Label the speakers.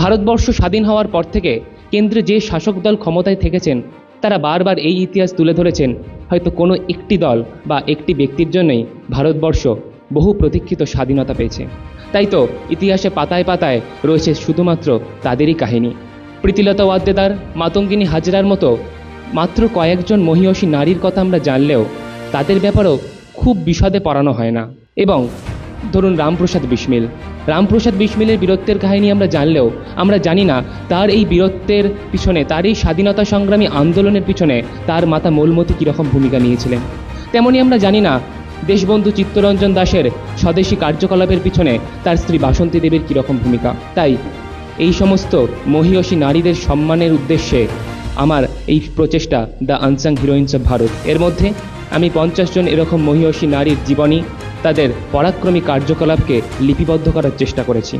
Speaker 1: ভারতবর্ষ স্বাধীন হওয়ার পর থেকে কেন্দ্রে যে শাসক দল ক্ষমতায় থেকেছেন, তারা বারবার এই ইতিহাস তুলে ধরেছেন। হয়তো কোনো একটি দল বা একটি ব্যক্তির জন্যই ভারতবর্ষ বহু প্রতীক্ষিত স্বাধীনতা পেয়েছে। তাই তো ইতিহাসে পাতায় পাতায় রয়েছে শুধুমাত্র তাদেরই কাহিনী। প্রীতিলতা ওয়াদ্দেদার, মাতঙ্গিনী হাজরার মতো মাত্র কয়েকজন মহিয়সী নারীর কথা আমরা জানলেও তাদের ব্যাপারেও খুব বিশদে পড়ানো হয় না। এবং ধরুন রামপ্রসাদ বিসমিল। রামপ্রসাদ বিসমিলের বীরত্বের কাহিনী আমরা জানলেও, আমরা জানি না, তার এই বীরত্বের পিছনে, তার এই স্বাধীনতা সংগ্রামী আন্দোলনের পিছনে তার মাতা মৌলমতি কীরকম ভূমিকা নিয়েছিলেন। তেমনই আমরা জানি না, দেশবন্ধু চিত্তরঞ্জন দাসের স্বদেশী কার্যকলাপের পিছনে তার স্ত্রী বাসন্তী দেবীর কীরকম ভূমিকা। তাই, এই সমস্ত মহিয়সী নারীদের সম্মানের উদ্দেশ্যে আমার এই প্রচেষ্টা the unsung heroines of Bharat. এর মধ্যে আমি পঞ্চাশ জন এরকম মহিয়সী নারীর জীবনী তাদের পরাক্রমী কার্যকলাপকে লিপিবদ্ধ করার চেষ্টা করেছি।